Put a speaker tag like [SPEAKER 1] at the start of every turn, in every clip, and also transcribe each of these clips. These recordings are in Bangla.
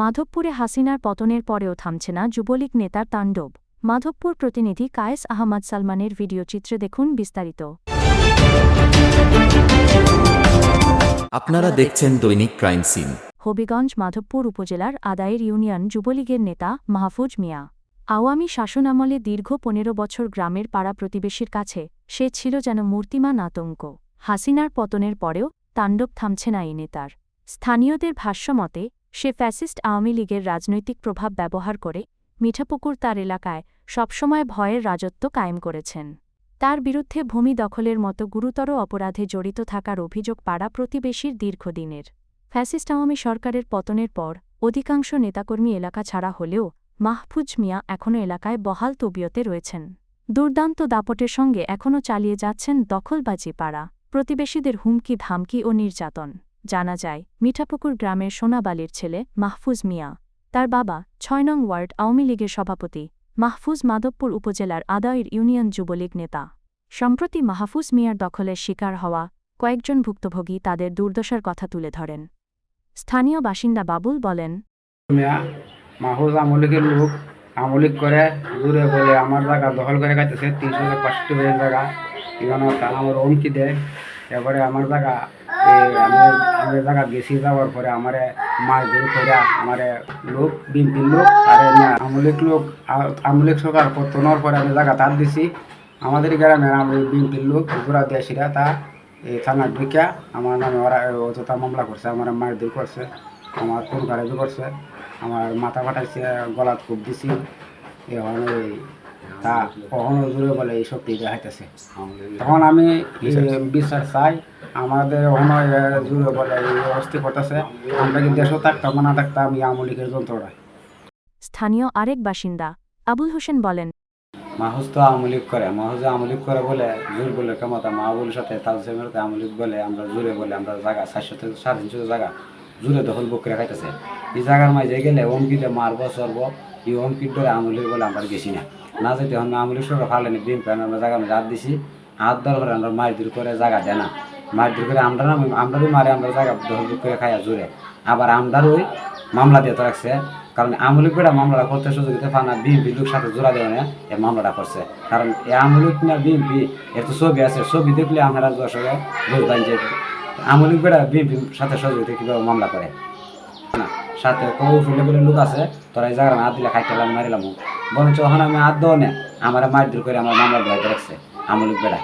[SPEAKER 1] মাধবপুরে হাসিনার পতনের পরেও থামছে না যুবলীগ নেতার তাণ্ডব। মাধবপুর প্রতিনিধি কায়েস আহমদ সালমানের ভিডিওচিত্রে দেখুন বিস্তারিত।
[SPEAKER 2] আপনারা দেখছেন দৈনিক ক্রাইম সিন।
[SPEAKER 1] হবিগঞ্জ মাধবপুর উপজেলার আদায়ের ইউনিয়ন যুবলীগের নেতা মাহফুজ মিয়া। আওয়ামী শাসনামলে দীর্ঘ পনেরো বছর গ্রামের পাড়া প্রতিবেশীর কাছে সে ছিল যেন মূর্তিমান আতঙ্ক। হাসিনার পতনের পরেও তাণ্ডব থামছে না এই নেতার। স্থানীয়দের ভাষ্যমতে সে ফ্যাসিস্ট আওয়ামী লীগের রাজনৈতিক প্রভাব ব্যবহার করে মিঠাপুকুর তার এলাকায় সবসময় ভয়ের রাজত্ব কায়েম করেছেন। তার বিরুদ্ধে ভূমি দখলের মতো গুরুতর অপরাধে জড়িত থাকার অভিযোগ পাড়া প্রতিবেশীর দীর্ঘদিনের। ফ্যাসিস্ট আওয়ামী সরকারের পতনের পর অধিকাংশ নেতাকর্মী এলাকা ছাড়া হলেও মাহফুজ মিয়া এখনও এলাকায় বহাল তবিয়তে রয়েছেন। দুর্দান্ত দাপটের সঙ্গে এখনও চালিয়ে যাচ্ছেন দখলবাজি পাড়া প্রতিবেশীদের হুমকি ধামকি ও নির্যাতন। জানা যায়, মিঠাপুকুর গ্রামের সোনাবালির ছেলে মাহফুজ মিয়া। তার বাবা ছয় নং ওয়ার্ড আওয়ামী লীগের সভাপতি, মাহফুজ মাধবপুর উপজেলার আদায়ের ইউনিয়ন যুবলীগ নেতা। সম্প্রতি মাহফুজ মিয়ার দখলের শিকার হওয়া কয়েকজন ভুক্তভোগী তাদের দুর্দশার কথা তুলে ধরেন। স্থানীয় বাসিন্দা বাবুল বলেন
[SPEAKER 3] আমলিক করে দূরে বলে আমার জায়গা দখল করে খাইতেছে, তিনশো পাঁচশো জায়গা। এখানে আমার হুমকি দেয়। এবারে আমার জায়গা আমি জায়গা গেছি যাওয়ার পরে আমারে মাছ ধরে করে আমারে লোক বিএনপির লোক, আর আমলিক লোক, আমলিক সরকার পতনের পরে আমি জায়গা তার দিছি। আমাদের গ্রামের আমি বিএনপির লোক ঘোরা দেশিরা, তা এই থানা ঢুকিয়া আমার নামে ওরা অযথা মামলা করছে, আমার মারধর করছে, আমার খুন খারাপি করছে, আমার মাথা ফাটাইছে গলাত খুব দিছি এই তা কখনো বলে এই শক্তি দেখাইতেছে। তখন আমি বিচার চাই আমাদের কখনো জুড়ে বলে এই অস্থি করতেছে আমরা যদি দেশও থাকতাম না থাকতাম এই আমলিকের
[SPEAKER 1] স্থানীয় আরেক বাসিন্দা আবুল হোসেন বলেন
[SPEAKER 3] মাহুজ তো আমলিক করে মাহুজ আমলিক করে বলে জোর বলে ক্ষমতা মাহবুলের সাথে তালসেমের আমলিক বলে আমরা জোরে বলে আমরা জায়গা চারশো থেকে সাড়ে তিনশো জায়গা জোরে দখল বুক করে খাইতেছে। এই জায়গার মাঝে গেলে অমকিতে মারবো সরবো এই অমকিট ধরে আমলিক বলে আমরা গেছি না। না যেতে হন আমলিক সরকার ফালেনি বিম প্যান আমরা জায়গা হাত দিছি। হাত দেওয়ার করে আমরা মাছ মারধর করে জায়গা দেয় না। মাছ মারধর করে আমরা না, আমরারই মারে, আমরা জায়গা বুক করে খাইয়া জোরে আবার আমরার ওই মামলা দিয়ে তো রাখছে। কারণ আমলিক বেড়া মামলাটা করতে সুযোগিতা পানা বিএনপি লোক সাথে জোড়া দেওয়া না এই মামলাটা করছে। কারণ এই আমলিক না বিএনপি, এর তো ছবি আছে। ছবি দেখলে আমরা দর্শকে বুঝবেন যে আমলিক বেড়া বিএনপির সাথে সহযোগিতা কীভাবে মামলা করে? সাথে কৌশলে বলে লোক আছে তোরা এই জায়গায় হাত দিলে খাইতেলাম মারিলাম বরঞ্চ ওখানে আমি হাত দেওয়া না আমার মারধর করে আমার মামলা বেড়াতে রাখছে আমলিক বেড়া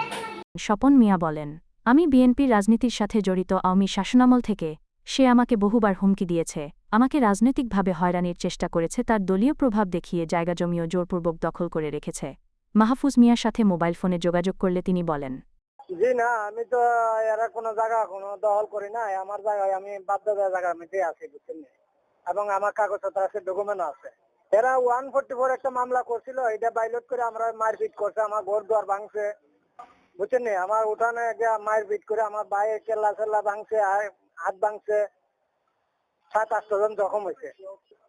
[SPEAKER 1] স্বপন মিয়া বলেন আমি বিএনপির রাজনীতির সাথে জড়িত আওয়ামী শাসনামল থেকে সে আমাকে বহুবার হুমকি দিয়েছে। আমাকে রাজনৈতিকভাবে হয়রানির চেষ্টা করেছে তার দলীয় প্রভাব দেখিয়ে জায়গা জমিও জোরপূর্বক দখল করে রেখেছে। মাহফুজ মিয়ার সাথে মোবাইল ফোনে যোগাযোগ করলে তিনি বলেন
[SPEAKER 4] জি না আমি তো এরা কোনো জায়গা কোনো দখল করি না আমার জায়গায় আমি বাধ্যতা জায়গার মধ্যে আছি বুঝছেন? নি? এবং আমার কাগজপত্র আছে ডকুমেন্ট আছে। এরা ওয়ান ফোর্টি ফোর একটা মামলা করছিল, এটা বাইলট করে আমরা মারপিট করছে, আমার ঘর দুয়ার ভাঙছে। বুঝছেন নি? আমার উঠানে গিয়ে মারপিট করে আমার বাইরে কেল্লা চেল্লা ভাঙছে হাত ভাঙছে। সাত আটশো জন জখম হয়েছে।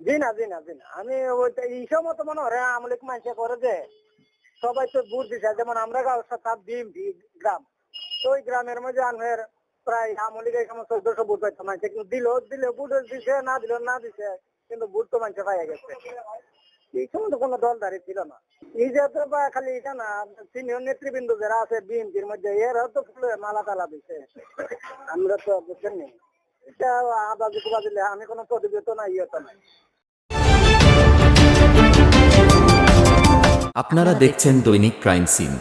[SPEAKER 4] জি না জি না জি না। আমি ওইটা এই সময় তো মনে হয় আমলিক মানুষে করে যে, সবাই তো বুট দিছে। যেমন আমরা গাঁও, সাত ডিম গ্রাম। তো ওই গ্রামের মধ্যে আনহের প্রায় চোদ্দশো পাইতো মানুষে কিন্তু দিল, দিলে দিছে, না দিল, না দিছে, কিন্তু তো পাইয়া গেছে। এই সময় কোনো ছিল না। বা খালি এটা না, সিনিয়র নেতৃবৃন্দ যারা আছে, বিএনপির মধ্যে তো মালা তালা দিছে। আমরা তো বুঝছেন নি? এটা কুবা দিলে আমি কোনো প্রতিবেদ না ইয়ে তো নাই।
[SPEAKER 2] আপনারা দেখছেন দৈনিক ক্রাইম সিন।